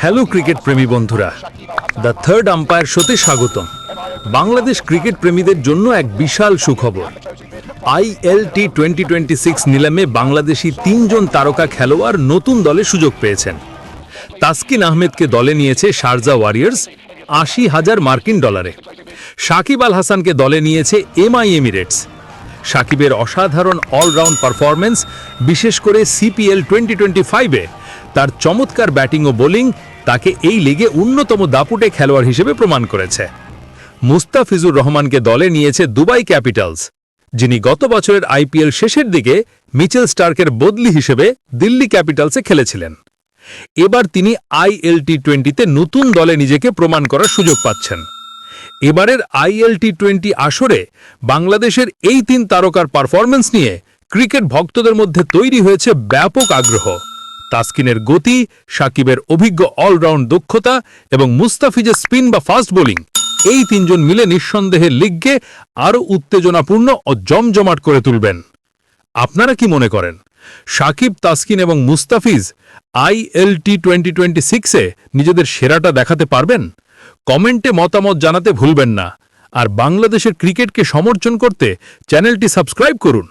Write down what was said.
Hello cricket প্রেমী বন্ধুরা। The third umpire শোতে স্বাগতম। বাংলাদেশ ক্রিকেট প্রেমীদের জন্য এক বিশাল সুখবর। I ILT twenty twenty six নিলামে বাংলাদেশি তিনজন তারকা খেলোয়াড় নতুন দলে সুযোগ পেয়েছেন। তাসকিন আহমেদকে দলে নিয়েছে শারজা ওয়ারিয়ার্স আশি হাজার মার্কিন ডলারে। সাকিব আল হাসানকে দলে নিয়েছে এমআই এমিরেটস সাকিবের অসাধারণ অলরাউন্ড পারফরমেন্স বিশেষ করে সিপিএল টোয়েন্টি টোয়েন্টি ফাইভে তার চমৎকার ব্যাটিং ও বোলিং তাকে এই লিগে অন্যতম দাপুটে খেলোয়াড় হিসেবে প্রমাণ করেছে। মুস্তাফিজুর রহমানকে দলে নিয়েছে দুবাই ক্যাপিটালস, যিনি গত বছরের আইপিএল শেষের দিকে মিচেল স্টার্কের বদলি হিসেবে দিল্লি ক্যাপিটালসে খেলেছিলেন। এবার তিনি আইএলটি টোয়েন্টিতে নতুন দলে নিজেকে প্রমাণ করার সুযোগ পাচ্ছেন। এবারের আইএলটি টোয়েন্টি আসরে বাংলাদেশের এই তিন তারকার পারফরমেন্স নিয়ে ক্রিকেট ভক্তদের মধ্যে তৈরি হয়েছে ব্যাপক আগ্রহ। তাসকিনের গতি, সাকিবের অভিজ্ঞ অলরাউন্ড দক্ষতা এবং মুস্তাফিজের স্পিন বা ফাস্ট বোলিং এই তিনজন মিলে নিঃসন্দেহে লিগকে আরও উত্তেজনাপূর্ণ ও জমজমাট করে তুলবেন। আপনারা কি মনে করেন? সাকিব, তাসকিন এবং মুস্তাফিজ আইএলটি টোয়েন্টি টোয়েন্টি সিক্সে নিজেদের সেরাটা দেখাতে পারবেন? কমেন্টে মতামত জানাতে ভুলবেন না। আর বাংলাদেশের ক্রিকেটকে সমর্থন করতে চ্যানেলটি সাবস্ক্রাইব করুন।